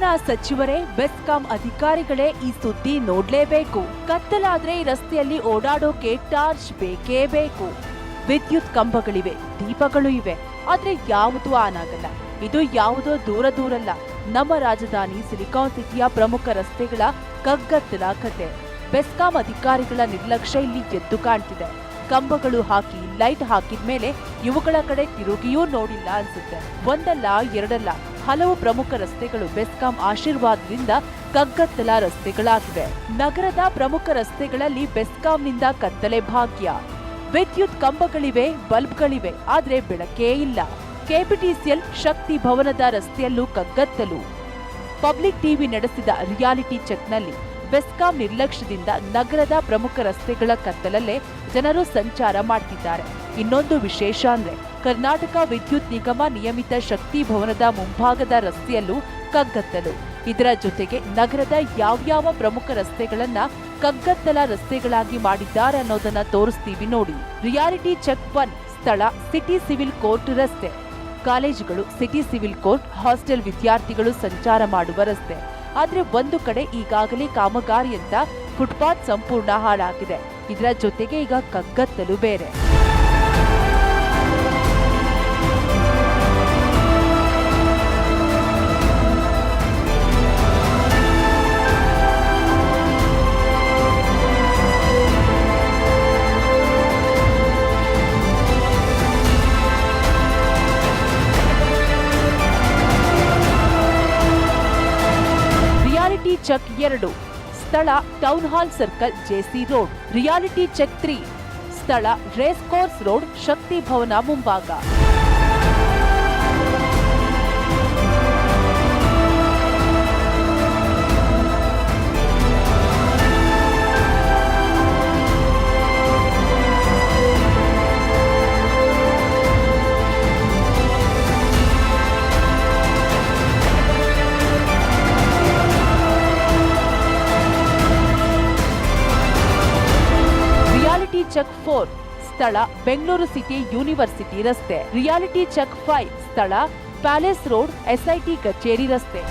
ಇಂಧನ ಸಚಿವರೇ, ಬೆಸ್ಕಾಂ ಅಧಿಕಾರಿಗಳೇ ಈ ಸುದ್ದಿ ನೋಡ್ಲೇಬೇಕು. ಕತ್ತಲಾದ್ರೆ ರಸ್ತೆಯಲ್ಲಿ ಓಡಾಡೋಕೆ ಟಾರ್ಚ್ ಬೇಕೇ ಬೇಕು. ವಿದ್ಯುತ್ ಕಂಬಗಳಿವೆ, ದೀಪಗಳು ಇವೆ. ಆದ್ರೆ ಯಾವುದು ಆನ್ ಆಗಲ್ಲ. ಇದು ಯಾವುದೋ ದೂರ ದೂರಲ್ಲ. ನಮ್ಮ ರಾಜಧಾನಿ ಸಿಲಿಕಾನ್ ಸಿಟಿಯ ಪ್ರಮುಖ ರಸ್ತೆಗಳ ಕಗ್ಗತ್ತಲ ಕತೆ. ಬೆಸ್ಕಾಂ ಅಧಿಕಾರಿಗಳ ನಿರ್ಲಕ್ಷ್ಯ ಇಲ್ಲಿ ಎದ್ದು ಕಾಣ್ತಿದೆ. ಕಂಬಗಳು ಹಾಕಿ, ಲೈಟ್ ಹಾಕಿದ್ಮೇಲೆ ಇವುಗಳ ಕಡೆ ತಿರುಗಿಯೂ ನೋಡಿಲ್ಲ ಅನ್ಸುತ್ತೆ. ಒಂದಲ್ಲ, ಎರಡಲ್ಲ. ಹಲವು ಪ್ರಮುಖ ರಸ್ತೆಗಳು ಬೆಸ್ಕಾಂ ಆಶೀರ್ವಾದದಿಂದ ಕಗ್ಗತ್ತಲ ರಸ್ತೆಗಳಾಗಿವೆ. ನಗರದ ಪ್ರಮುಖ ರಸ್ತೆಗಳಲ್ಲಿ ಬೆಸ್ಕಾಂನಿಂದ ಕತ್ತಲೆ ಭಾಗ್ಯ. ವಿದ್ಯುತ್ ಕಂಬಗಳಿವೆ, ಬಲ್ಬ್ಗಳಿವೆ, ಆದರೆ ಬೆಳಕೇ ಇಲ್ಲ. ಕೆಪಿಟಿಸಿಎಲ್ ಶಕ್ತಿ ಭವನದ ರಸ್ತೆಯಲ್ಲೂ ಕಗ್ಗತ್ತಲು. ಪಬ್ಲಿಕ್ ಟಿವಿ ನಡೆಸಿದ ರಿಯಾಲಿಟಿ ಚೆಕ್ನಲ್ಲಿ ಬೆಸ್ಕಾಂ ನಿರ್ಲಕ್ಷ್ಯದಿಂದ ನಗರದ ಪ್ರಮುಖ ರಸ್ತೆಗಳ ಕತ್ತಲಲ್ಲೇ ಜನರು ಸಂಚಾರ ಮಾಡ್ತಿದ್ದಾರೆ. ಇನ್ನೊಂದು ವಿಶೇಷ ಅಂದ್ರೆ ಕರ್ನಾಟಕ ವಿದ್ಯುತ್ ನಿಗಮ ನಿಯಮಿತ ಶಕ್ತಿ ಭವನದ ಮುಂಭಾಗದ ರಸ್ತೆಯಲ್ಲೂ ಕಗ್ಗತ್ತಲು ಇದರ ಜೊತೆಗೆ ನಗರದ ಯಾವ್ಯಾವ ಪ್ರಮುಖ ರಸ್ತೆಗಳನ್ನ ಕಗ್ಗತ್ತಲ ರಸ್ತೆಗಳಾಗಿ ಮಾಡಿದ್ದಾರೆ ಅನ್ನೋದನ್ನ ತೋರಿಸ್ತೀವಿ ನೋಡಿ. ರಿಯಾಲಿಟಿ ಚೆಕ್ ಒನ್ ಸ್ಥಳ ಸಿಟಿ ಸಿವಿಲ್ ಕೋರ್ಟ್ ರಸ್ತೆ. ಕಾಲೇಜುಗಳು ಸಿಟಿ ಸಿವಿಲ್ ಕೋರ್ಟ್, ಹಾಸ್ಟೆಲ್ ವಿದ್ಯಾರ್ಥಿಗಳು ಸಂಚಾರ ಮಾಡುವ ರಸ್ತೆ. ಆದ್ರೆ ಒಂದು ಕಡೆ ಈಗಾಗಲೇ ಕಾಮಗಾರಿ ಅಂತ ಫುಟ್ಪಾತ್ ಸಂಪೂರ್ಣ ಹಾಳಾಗಿದೆ. ಇದರ ಜೊತೆಗೆ ಈಗ ಕಗ್ಗತ್ತಲು ಬೇರೆ. ಚೆಕ್ ಎರಡು. ಸ್ಥಳ town hall circle JC road reality check three ಸ್ಥಳ race course road Shakti Bhavan ಮುಂಭಾಗ ರಿಯಾಲಿಟಿ ಚೆಕ್ ಫೋರ್ ಸ್ಥಳ ಬೆಂಗಳೂರು ಸಿಟಿ ಯೂನಿವರ್ಸಿಟಿ ರಸ್ತೆ. ರಿಯಾಲಿಟಿ ಚೆಕ್ ಫೈವ್ ಸ್ಥಳ ಪ್ಯಾಲೇಸ್ ರೋಡ್ ಎಸ್ಐಟಿ ಕಚೇರಿ ರಸ್ತೆ.